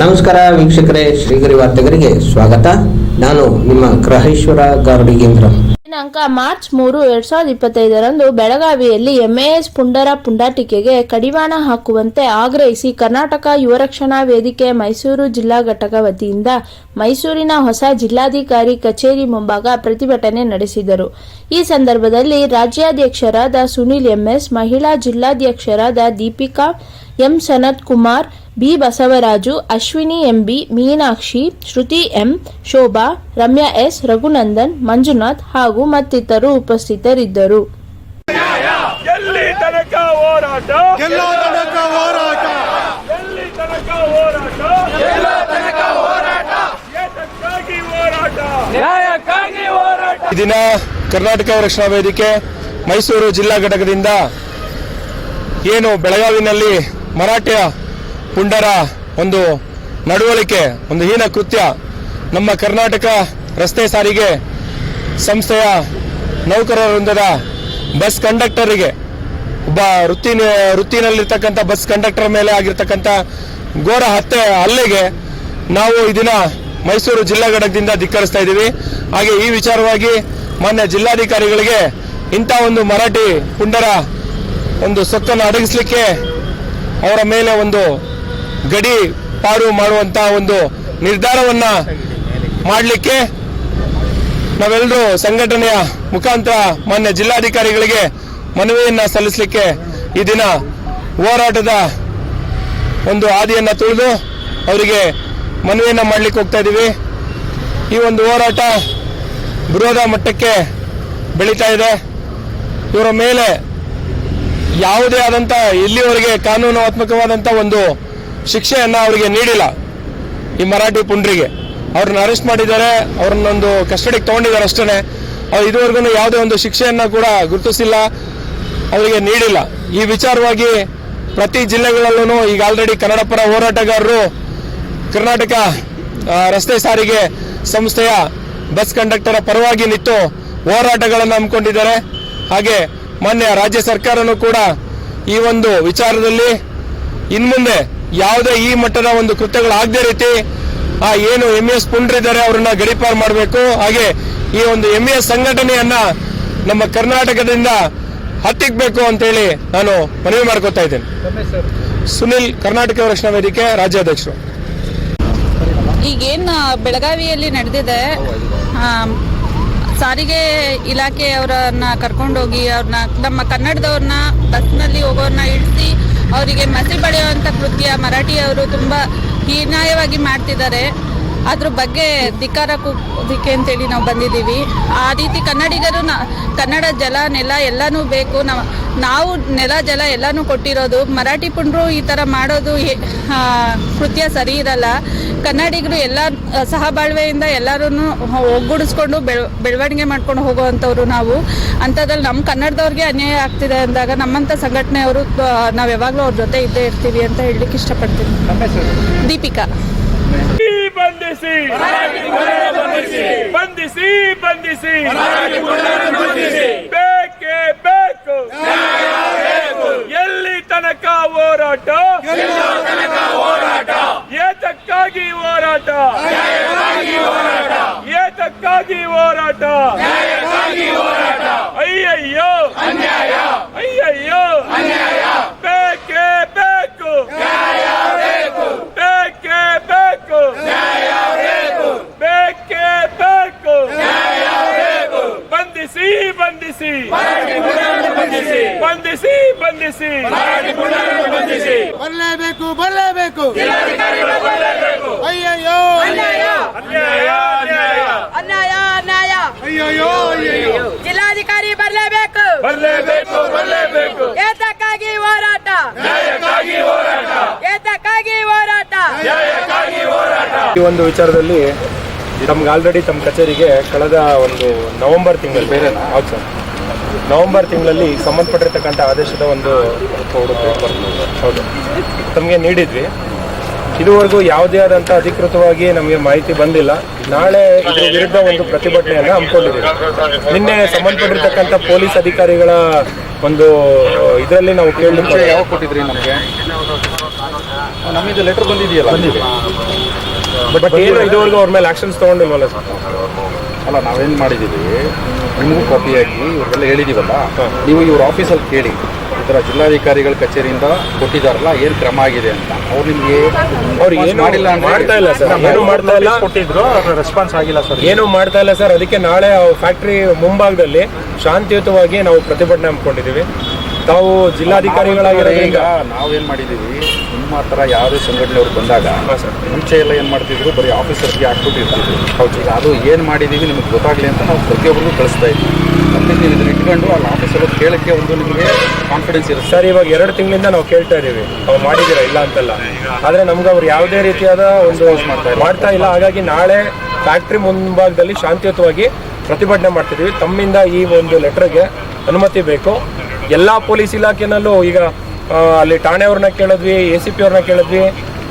ನಮಸ್ಕಾರ ವೀಕ್ಷಕರೇ, ಶ್ರೀಗರಿ ವಾರ್ತೆಗರಿಗೆ ಸ್ವಾಗತ. ನಾನು ನಿಮ್ಮ ಗ್ರಹೇಶ್ವರ ಗಾರ್ಡಿಗೇಂದ್ರ. ದಿನಾಂಕ ಮಾರ್ಚ್ ಮೂರು, ಎರಡ್ ಸಾವಿರದ ಇಪ್ಪತ್ತೈದರಂದು ಬೆಳಗಾವಿಯಲ್ಲಿ ಎಂಎಎಸ್ ಪುಂಡರ ಪುಂಡಾಟಿಕೆಗೆ ಕಡಿವಾಣ ಹಾಕುವಂತೆ ಆಗ್ರಹಿಸಿ ಕರ್ನಾಟಕ ಯುವರಕ್ಷಣಾ ವೇದಿಕೆ ಮೈಸೂರು ಜಿಲ್ಲಾ ಘಟಕ ವತಿಯಿಂದ ಮೈಸೂರಿನ ಹೊಸ ಜಿಲ್ಲಾಧಿಕಾರಿ ಕಚೇರಿ ಮುಂಭಾಗ ಪ್ರತಿಭಟನೆ ನಡೆಸಿದರು. ಈ ಸಂದರ್ಭದಲ್ಲಿ ರಾಜ್ಯಾಧ್ಯಕ್ಷರಾದ ಸುನಿಲ್ ಎಂಎಸ್ ಮಹಿಳಾ ಜಿಲ್ಲಾಧ್ಯಕ್ಷರಾದ Deepika M Sanath Kumar B Basavaraju Ashwini MB Meenakshi Shruti M Shobha Ramya S Raghunandan Manjunath ಹಾಗೂ ಮತ್ತಿತರರು ಉಪಸ್ಥಿತರಿದ್ದರು. ದಿನ ಕರ್ನಾಟಕ ರಕ್ಷಣಾ ವೇದಿಕೆ ಮೈಸೂರು ಜಿಲ್ಲಾ ಘಟಕದಿಂದ ಏನು ಬೆಳಗಾವಿನಲ್ಲಿ ಮರಾಠ ಪುಂಡರ ಒಂದು ನಡವಳಿಕೆ, ಒಂದು ಹೀನ ಕೃತ್ಯ ನಮ್ಮ ಕರ್ನಾಟಕ ರಸ್ತೆ ಸಾರಿಗೆ ಸಂಸ್ಥೆಯ ನೌಕರರ ವೃಂದದ ಬಸ್ ಕಂಡಕ್ಟರಿಗೆ, ಒಬ್ಬ ವೃತ್ತಿ ವೃತ್ತಿನಲ್ಲಿರ್ತಕ್ಕಂಥ ಬಸ್ ಕಂಡಕ್ಟರ್ ಮೇಲೆ ಆಗಿರ್ತಕ್ಕಂಥ ಘೋರ ಹತ್ಯೆ ಹಲ್ಲೆಗೆ ನಾವು ಈ ದಿನ ಮೈಸೂರು ಜಿಲ್ಲಾ ಘಟಕದಿಂದ ಧಿಕ್ಕರಿಸ್ತಾ ಇದ್ದೀವಿ. ಹಾಗೆ ಈ ವಿಚಾರವಾಗಿ ಮಾನ್ಯ ಜಿಲ್ಲಾಧಿಕಾರಿಗಳಿಗೆ ಇಂಥ ಒಂದು ಮರಾಠಿ ಪುಂಡರ ಒಂದು ಸೊತ್ತನ್ನು ಅಡಗಿಸ್ಲಿಕ್ಕೆ ಅವರ ಮೇಲೆ ಒಂದು ಗಡಿ ಪಾರು ಮಾಡುವಂತ ಒಂದು ನಿರ್ಧಾರವನ್ನ ಮಾಡಲಿಕ್ಕೆ ನಾವೆಲ್ಲರೂ ಸಂಘಟನೆಯ ಮುಖಾಂತರ ಮಾನ್ಯ ಜಿಲ್ಲಾಧಿಕಾರಿಗಳಿಗೆ ಮನವಿಯನ್ನ ಸಲ್ಲಿಸಲಿಕ್ಕೆ ಈ ದಿನ ಹೋರಾಟದ ಒಂದು ಹಾದಿಯನ್ನ ತುಳಿದು ಅವರಿಗೆ ಮನವಿಯನ್ನ ಮಾಡಲಿಕ್ಕೆ ಹೋಗ್ತಾ ಇದ್ದೀವಿ ಈ ಒಂದು ಹೋರಾಟ ಬೃಹದ ಮಟ್ಟಕ್ಕೆ ಬೆಳೀತಾ ಇದೆ. ಇವರ ಮೇಲೆ ಯಾವುದೇ ಆದಂತ ಇಲ್ಲಿವರೆಗೆ ಕಾನೂನಾತ್ಮಕವಾದಂತ ಒಂದು ಶಿಕ್ಷೆಯನ್ನು ಅವರಿಗೆ ನೀಡಿಲ್ಲ ಈ ಮರಾಠಿ ಪುಂಡ್ರಿಗೆ. ಅವ್ರನ್ನ ಅರೆಸ್ಟ್ ಮಾಡಿದ್ದಾರೆ, ಅವ್ರನ್ನೊಂದು ಕಸ್ಟಡಿಗೆ ತಗೊಂಡಿದ್ದಾರೆ ಅಷ್ಟೇ ಅವ್ರು ಇದುವರೆಗೂ ಯಾವುದೇ ಒಂದು ಶಿಕ್ಷೆಯನ್ನು ಕೂಡ ಗುರುತಿಸಿಲ್ಲ, ಅವರಿಗೆ ನೀಡಿಲ್ಲ. ಈ ವಿಚಾರವಾಗಿ ಪ್ರತಿ ಜಿಲ್ಲೆಗಳಲ್ಲೂ ಈಗ ಆಲ್ರೆಡಿ ಕನ್ನಡ ಪರ ಹೋರಾಟಗಾರರು ಕರ್ನಾಟಕ ರಸ್ತೆ ಸಾರಿಗೆ ಸಂಸ್ಥೆಯ ಬಸ್ ಕಂಡಕ್ಟರ್ ಪರವಾಗಿ ನಿಂತು ಹೋರಾಟಗಳನ್ನು ಹಮ್ಮಿಕೊಂಡಿದ್ದಾರೆ. ಹಾಗೆ ಮಾನ್ಯ ರಾಜ್ಯ ಸರ್ಕಾರನೂ ಕೂಡ ಈ ಒಂದು ವಿಚಾರದಲ್ಲಿ ಇನ್ಮುಂದೆ ಯಾವುದೇ ಈ ಮಟ್ಟದ ಒಂದು ಕೃತ್ಯಗಳು ಆಗದೇ ರೀತಿ ಆ ಏನು ಎಂ ಎಸ್ ಪುಂಡ್ರಿದ್ದಾರೆ, ಅವರನ್ನ ಗಡಿಪಾರು ಮಾಡಬೇಕು. ಹಾಗೆ ಈ ಒಂದು ಎಂ ಎಸ್ ಸಂಘಟನೆಯನ್ನ ನಮ್ಮ ಕರ್ನಾಟಕದಿಂದ ಹತ್ತಿಕ್ಬೇಕು ಅಂತೇಳಿ ನಾನು ಮನವಿ ಮಾಡ್ಕೊತಾ ಇದ್ದೇನೆ. ಸುನಿಲ್, ಕರ್ನಾಟಕ ರಕ್ಷಣಾ ವೇದಿಕೆ, ರಾಜ್ಯಾಧ್ಯಕ್ಷರು. ಈಗೇನು ಬೆಳಗಾವಿಯಲ್ಲಿ ನಡೆದಿದೆ. ಸಾರಿಗೆ ಇಲಾಖೆಯವರನ್ನ ಕರ್ಕೊಂಡೋಗಿ ಅವ್ರನ್ನ ನಮ್ಮ ಕನ್ನಡದವ್ರನ್ನ ಬಸ್ನಲ್ಲಿ ಹೋಗೋರನ್ನ ಇಳಿಸಿ ಅವರಿಗೆ ಮಸಿ ಪಡೆಯುವಂಥ ಕೃತ್ಯ ಮರಾಠಿಯವರು ತುಂಬ ಹೀನಾಯವಾಗಿ ಮಾಡ್ತಿದ್ದಾರೆ. ಅದ್ರ ಬಗ್ಗೆ ಧಿಕ್ಕಾರ ಕೂಗೋದಕ್ಕೆ ಅಂತೇಳಿ ನಾವು ಬಂದಿದ್ದೀವಿ. ಆ ರೀತಿ ಕನ್ನಡಿಗರು ನ ಕನ್ನಡ ಜಲ ನೆಲ ಎಲ್ಲನೂ ಬೇಕು. ನಾವು ನಾವು ನೆಲ ಜಲ ಎಲ್ಲನೂ ಕೊಟ್ಟಿರೋದು. ಮರಾಠಿ ಪುಂಡ್ರು ಈ ಥರ ಮಾಡೋದು ಕೃತ್ಯ ಸರಿ ಇರಲ್ಲ. ಕನ್ನಡಿಗರು ಎಲ್ಲ ಸಹಬಾಳ್ವೆಯಿಂದ ಎಲ್ಲರೂ ಒಗ್ಗೂಡಿಸ್ಕೊಂಡು ಬೆಳ ಬೆಳವಣಿಗೆ ಮಾಡ್ಕೊಂಡು ಹೋಗುವಂಥವ್ರು ನಾವು. ಅಂಥದ್ರಲ್ಲಿ ನಮ್ಮ ಕನ್ನಡದವ್ರಿಗೆ ಅನ್ಯಾಯ ಆಗ್ತಿದೆ ಅಂದಾಗ ನಮ್ಮಂಥ ಸಂಘಟನೆಯವರು ನಾವು ಯಾವಾಗಲೂ ಅವ್ರ ಜೊತೆ ಇದ್ದೇ ಇರ್ತೀವಿ ಅಂತ ಹೇಳಲಿಕ್ಕೆ ಇಷ್ಟಪಡ್ತೀನಿ. ದೀಪಿಕಾ. ಬಂಧಿಸಿ. ಬಂಧಿಸಿ. ಬಂಧಿಸಿ ಬೇಕೇ ಬೇಕು. ಎಲ್ಲಿ ತನಕ ಹೋರಾಟ? ಏತಕ್ಕಾಗಿ ಹೋರಾಟ? ಏತಕ್ಕಾಗಿ ಹೋರಾಟ? ಅಯ್ಯಯ್ಯೋ. ಅಯ್ಯಯ್ಯೋ. ಬೇಕೇ ಬೇಕು ಬೇಕೇ ಬೇಕು ಬೇಕೇ ಬೇಕು ಬಂಧಿಸಿ. ಬಂಧಿಸಿ. ಬಂಧಿಸಿ ಬಂಧಿಸಿ. ಬರಲೇಬೇಕು ಬರಲೇಬೇಕು. ಅಯ್ಯಯ್ಯೋ. ಅನ್ಯಾಯ ಅನ್ಯಾಯ. ಅನ್ಯಾಯ ಅನ್ಯಾಯ. ಅಯ್ಯಯ್ಯೋ ಅಯ್ಯಯ್ಯೋ. ಜಿಲ್ಲಾಧಿಕಾರಿ ಬರಲೇಬೇಕು. ಬರಲೇಬೇಕು ಬರಲೇಬೇಕು. ಏತಕ್ಕಾಗಿ ಹೋರಾಟ. ನ್ಯಾಯಕ್ಕಾಗಿ ಹೋರಾಟ. ಏತಕ್ಕಾಗಿ ಹೋರಾಟ. ನ್ಯಾಯಕ್ಕಾಗಿ ಹೋರಾಟ. ಈ ಒಂದು ವಿಚಾರದಲ್ಲಿ ತಮ್ಗೆ ಆಲ್ರೆಡಿ ತಮ್ಮ ಕಚೇರಿಗೆ ಕಳೆದ ಒಂದು ನವೆಂಬರ್ ತಿಂಗಳು. ಬೇರೆ ಹೌದು ಸರ್. ನವೆಂಬರ್ ತಿಂಗಳಲ್ಲಿ ಸಂಬಂಧಪಟ್ಟಿರ್ತಕ್ಕಂಥ ಆದೇಶದ ಒಂದು ಹೌದು. ತಮಗೆ ನೀಡಿದ್ವಿ. ಇದುವರೆಗೂ ಯಾವುದೇ ಆದಂಥ ಅಧಿಕೃತವಾಗಿ ನಮಗೆ ಮಾಹಿತಿ ಬಂದಿಲ್ಲ. ನಾಳೆ ಇದರ ವಿರುದ್ಧ ಒಂದು ಪ್ರತಿಭಟನೆಯನ್ನು ಹಮ್ಮಿಕೊಂಡಿದ್ದೀವಿ. ನಿನ್ನೆ ಸಂಬಂಧಪಟ್ಟಿರ್ತಕ್ಕಂಥ ಪೊಲೀಸ್ ಅಧಿಕಾರಿಗಳ ಒಂದು ಇದರಲ್ಲಿ ನಾವು ಕೇಳಲಿಕ್ಕೆ ಯಾವಾಗ ಕೊಟ್ಟಿದ್ರಿ ನಮಗೆ? ನಮಗೆ ಲೆಟರ್ ಬಂದಿದೆಯಲ್ಲ? ಬಂದಿದೆ. ಬಟ್ ಏನು ಇದುವರೆಗೂ ಅವ್ರ ಮೇಲೆ ಆಕ್ಷನ್ಸ್ ತಗೊಂಡಿಲ್ವಲ್ಲ ಸರ್ ಅಲ್ಲ ನಾವೇನು ಮಾಡಿದ್ದೀವಿ ನಿಮಗೂ ಕಾಪಿ ಹಾಕಿ ಇವ್ರಿಗೆಲ್ಲ ಹೇಳಿದೀವಲ್ಲ? ನೀವು ಇವ್ರ ಆಫೀಸಲ್ಲಿ ಕೇಳಿ. ಈ ಥರ ಜಿಲ್ಲಾಧಿಕಾರಿಗಳ ಕಚೇರಿಯಿಂದ ಕೊಟ್ಟಿದಾರಲ್ಲ ಏನು ಕ್ರಮ ಆಗಿದೆ ಅಂತ. ಅವ್ರು ನಿಮಗೆ ಅವ್ರು ಏನು ಮಾಡಿಲ್ಲ ಮಾಡ್ತಾ ಇಲ್ಲ ಸರ್ ಏನು ಮಾಡ್ತಾ ಇಲ್ಲ? ಕೊಟ್ಟಿದ್ರು ರೆಸ್ಪಾನ್ಸ್ ಆಗಿಲ್ಲ ಸರ್ ಏನು ಮಾಡ್ತಾ ಇಲ್ಲ ಸರ್ ಅದಕ್ಕೆ ನಾಳೆ ಫ್ಯಾಕ್ಟ್ರಿ ಮುಂಭಾಗದಲ್ಲಿ ಶಾಂತಿಯುತವಾಗಿ ನಾವು ಪ್ರತಿಭಟನೆ ಹಮ್ಮಿಕೊಂಡಿದ್ದೀವಿ. ತಾವು ಜಿಲ್ಲಾಧಿಕಾರಿಗಳಾಗಿರೋದ್ರಿಂದ ಈಗ ನಾವೇನ್ ಮಾಡಿದೀವಿ? ನಿಮ್ಮ ಹತ್ರ ಯಾವುದೇ ಸಂಘಟನೆಯವ್ರು ಬಂದಾಗ ಮುಂಚೆ ಎಲ್ಲ ಏನ್ ಮಾಡ್ತಿದ್ರು? ಬರೀ ಆಫೀಸರ್ಗೆ ಹಾಕ್ಬಿಟ್ಟಿರ್ತಿದ್ರು ಹೌದು. ಈಗ ಅದು ಏನ್ ಮಾಡಿದೀವಿ ನಿಮ್ಗೆ ಗೊತ್ತಾಗ್ಲಿ ಅಂತ ನಾವು ಪ್ರತಿಯೊಬ್ಬರಿಗೂ ಕಳಿಸ್ತಾ ಇದ್ವಿ. ಮತ್ತೆ ನೀವು ಇದನ್ನ ಇಟ್ಕೊಂಡು ಅಲ್ಲಿ ಆಫೀಸಲ್ಲಿ ಕೇಳಕ್ಕೆ ಒಂದು ನಿಮಗೆ ಕಾನ್ಫಿಡೆನ್ಸ್ ಇರುತ್ತೆ. ಸರ್ ಇವಾಗ ಎರಡು ತಿಂಗಳಿಂದ ನಾವು ಕೇಳ್ತಾ ಇದೀವಿ ಅವ್ರು ಮಾಡಿದಿರ ಇಲ್ಲ ಅಂತಲ್ಲ. ಆದ್ರೆ ನಮ್ಗೆ ಅವ್ರು ಯಾವುದೇ ರೀತಿಯಾದ ಒಂದು ಮಾಡ್ತಾ ಇಲ್ಲ. ಹಾಗಾಗಿ ನಾಳೆ ಫ್ಯಾಕ್ಟ್ರಿ ಮುಂಭಾಗದಲ್ಲಿ ಶಾಂತಿಯುತವಾಗಿ ಪ್ರತಿಭಟನೆ ಮಾಡ್ತಿದ್ದೀವಿ. ತಮ್ಮಿಂದ ಈ ಒಂದು ಲೆಟರ್ಗೆ ಅನುಮತಿ ಬೇಕು. ಎಲ್ಲ ಪೊಲೀಸ್ ಇಲಾಖೆನಲ್ಲೂ ಈಗ ಅಲ್ಲಿ ಠಾಣೆಯವ್ರನ್ನ ಕೇಳಿದ್ವಿ ಎ ಸಿ ಪಿ ಅವ್ರನ್ನ ಕೇಳಿದ್ವಿ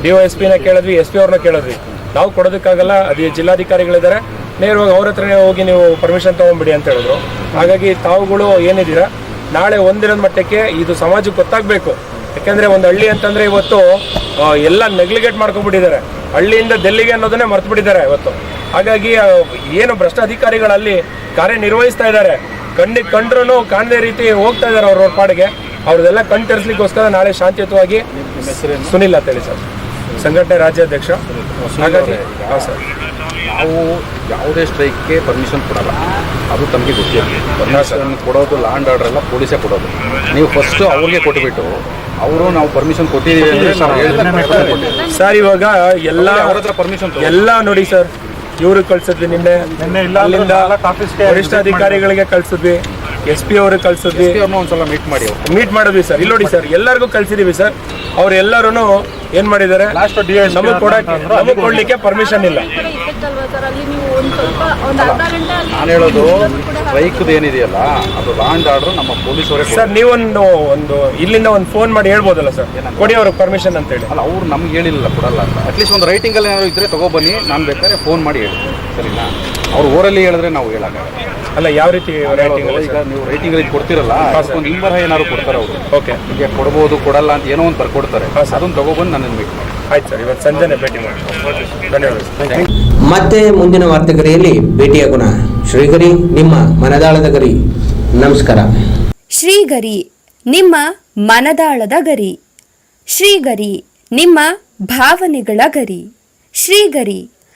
ಡಿ ಒ ಎಸ್ ಪಿನ ಕೇಳಿದ್ವಿ ಎಸ್ ಪಿ ಅವ್ರನ್ನ ಕೇಳಿದ್ವಿ. ನಾವು ಕೊಡೋದಕ್ಕಾಗಲ್ಲ, ಅದು ಜಿಲ್ಲಾಧಿಕಾರಿಗಳಿದ್ದಾರೆ. ನೇರವಾಗಿ ಅವ್ರ ಹತ್ರನೇ ಹೋಗಿ ನೀವು ಪರ್ಮಿಷನ್ ತೊಗೊಂಬಿಡಿ ಅಂತ ಹೇಳಿದ್ರು. ಹಾಗಾಗಿ ತಾವುಗಳು ಏನಿದ್ದೀರಾ, ನಾಳೆ ಒಂದಿನದ ಮಟ್ಟಕ್ಕೆ ಇದು ಸಮಾಜಕ್ಕೆ ಗೊತ್ತಾಗಬೇಕು. ಯಾಕೆಂದರೆ ಒಂದು ಹಳ್ಳಿ ಅಂತಂದರೆ ಇವತ್ತು ಎಲ್ಲ ನೆಗ್ಲಿಗೇಟ್ ಮಾಡ್ಕೊಂಡ್ಬಿಟ್ಟಿದ್ದಾರೆ. ಹಳ್ಳಿಯಿಂದ ಡೆಲ್ಲಿಗೆ ಅನ್ನೋದನ್ನೇ ಮರ್ತು ಬಿಟ್ಟಿದ್ದಾರೆ ಇವತ್ತು. ಹಾಗಾಗಿ ಏನು ಭ್ರಷ್ಟ ಅಧಿಕಾರಿಗಳಲ್ಲಿ ಕಾರ್ಯನಿರ್ವಹಿಸ್ತಾ ಇದ್ದಾರೆ. ಕಣ್ಣಿಗೆ ಕಂಡ್ರೂ ಕಾಣದೇ ರೀತಿ ಹೋಗ್ತಾ ಇದ್ದಾರೆ ಅವ್ರ ಪಾಡಿಗೆ ಅವ್ರದ್ದೆಲ್ಲ ಕಣ್ ತೆರೆಸ್ಲಿಕ್ಕೋಸ್ಕರ ನಾಳೆ ಶಾಂತಿಯುತವಾಗಿ ಸುನಿಲ್ ಅಂತ ಹೇಳಿ ಸರ್ ಸಂಘಟನೆ ರಾಜ್ಯಾಧ್ಯಕ್ಷ. ಹಾಗಾಗಿ ಹಾಂ ಸರ್. ನಾವು ಯಾವುದೇ ಸ್ಟ್ರೈಕ್ಗೆ ಪರ್ಮಿಷನ್ ಕೊಡಲ್ಲ. ಅದು ತಮಗೆ ಗೊತ್ತಿರಲಿ ಪರ್ಮಿಷನ್ ಕೊಡೋದು ಲ್ಯಾಂಡ್ ಆರ್ಡರ್ ಎಲ್ಲ ಪೊಲೀಸೇ ಕೊಡೋದು. ನೀವು ಫಸ್ಟ್ ಅವ್ರಿಗೆ ಕೊಟ್ಟುಬಿಟ್ಟು ಅವರು ನಾವು ಪರ್ಮಿಷನ್ ಕೊಟ್ಟಿದ್ದೀವಿ ಅಂದ್ರೆ ನಾವು ಹೇಳಿದ್ರೆ ಸರ್ ಇವಾಗ ಎಲ್ಲ ಅವ್ರ ಹತ್ರ ಪರ್ಮಿಷನ್ ಎಲ್ಲ ನೋಡಿ ಸರ್. ಇವ್ರು ಕಳ್ಸಿದ್ವಿ ನಿನ್ನೆ. ನಿನ್ನೆ ಇಲ್ಲ ಅಲ್ಲಿಂದ ವರಿಷ್ಠ ಅಧಿಕಾರಿಗಳಿಗೆ ಕಳ್ಸಿದ್ವಿ. ಎಸ್ ಪಿ ಅವ್ರಿಗೆ ಕಳ್ಸಿದ್ವಿ. ಒಂದ್ಸಲ ಮೀಟ್ ಮಾಡಿ ಮೀಟ್ ಮಾಡಿದ್ವಿ ಸರ್ ಇಲ್ಲಿ ನೋಡಿ ಸರ್ ಎಲ್ಲರಿಗೂ ಕಳ್ಸಿದೀವಿ ಸರ್ ಅವ್ರು ಎಲ್ಲರೂ ಏನ್ ಮಾಡಿದ್ದಾರೆ? ನಮಗೆ ಕೊಡಕ್ಕೆ ನಮಗೆ ಕೊಡ್ಲಿಕ್ಕೆ ಪರ್ಮಿಷನ್ ಇಲ್ಲ. ನಾನು ಹೇಳೋದು ರೈಕ್ದು ಏನಿದೆಯಲ್ಲ ಅದು ಲಾಂಡ್ ಆರ್ಡರ್ ನಮ್ಮ ಪೊಲೀಸ್ ಸರ್ ನೀವೊಂದು ಒಂದು ಇಲ್ಲಿಂದ ಒಂದು ಫೋನ್ ಮಾಡಿ ಹೇಳ್ಬೋದಲ್ಲ ಸರ್? ಕೊಡಿ ಅವ್ರಿಗೆ ಪರ್ಮಿಷನ್ ಅಂತ ಹೇಳಿ. ಅಲ್ಲ ಅವ್ರು ನಮ್ಗೆ ಹೇಳಿಲ್ಲ ಕೊಡಲ್ಲ ಅಂತ. ಅಟ್ಲೀಸ್ಟ್ ಒಂದು ರೈಟಿಂಗಲ್ಲಿ ಏನಾದ್ರು ಇದ್ರೆ ತಗೊಬನ್ನಿ ನಾನು ಬೇಕಾದ್ರೆ ಫೋನ್ ಮಾಡಿ ಹೇಳ್ತೀನಿ. ಸರಿನಾ? ಅವ್ರು ಓರಲ್ಲಿ ಹೇಳಿದ್ರೆ ನಾವು ಹೇಳಕ್ಕಾಗಲ್ಲ. ಅಲ್ಲ ಯಾವ ರೀತಿ ರೇಟಿಂಗ್ ಈಗ ನೀವು ರೈಟಿಂಗ್ಗಳಿಗೆ ಕೊಡ್ತಿರಲ್ಲ ನಿಮ್ಮ ನಿಂಬರ್ ಏನಾದ್ರು ಕೊಡ್ತಾರೆ ಅವರು. ಓಕೆ. ನಿಮಗೆ ಕೊಡ್ಬೋದು ಕೊಡಲ್ಲ ಅಂತ ಏನೋ ಒಂದು ಬರ್ಕೊಡ್ತಾರೆ. ಅದನ್ನ ತಗೊಬಂದು ನನ್ನನ್ನು ಮೀಟ್ ಮಾಡಿ. ಆಯ್ತು ಸರ್ ಇವತ್ತು ಸಂಜೆನೆ ಭೇಟಿ ಮಾಡಿ. ಧನ್ಯವಾದ ಮತ್ತೆ ಮುಂದಿನ ವಾರ್ತೆಗರಿಯಲ್ಲಿ ಭೇಟಿಯಾಗೋಣ ಶ್ರೀಗರಿ ನಿಮ್ಮ ಮನದಾಳದ ಗರಿ. ನಮಸ್ಕಾರ. ಶ್ರೀಗರಿ ನಿಮ್ಮ ಮನದಾಳದ ಗರಿ. ಶ್ರೀಗರಿ ನಿಮ್ಮ ಭಾವನೆಗಳ ಗರಿ. ಶ್ರೀಗರಿ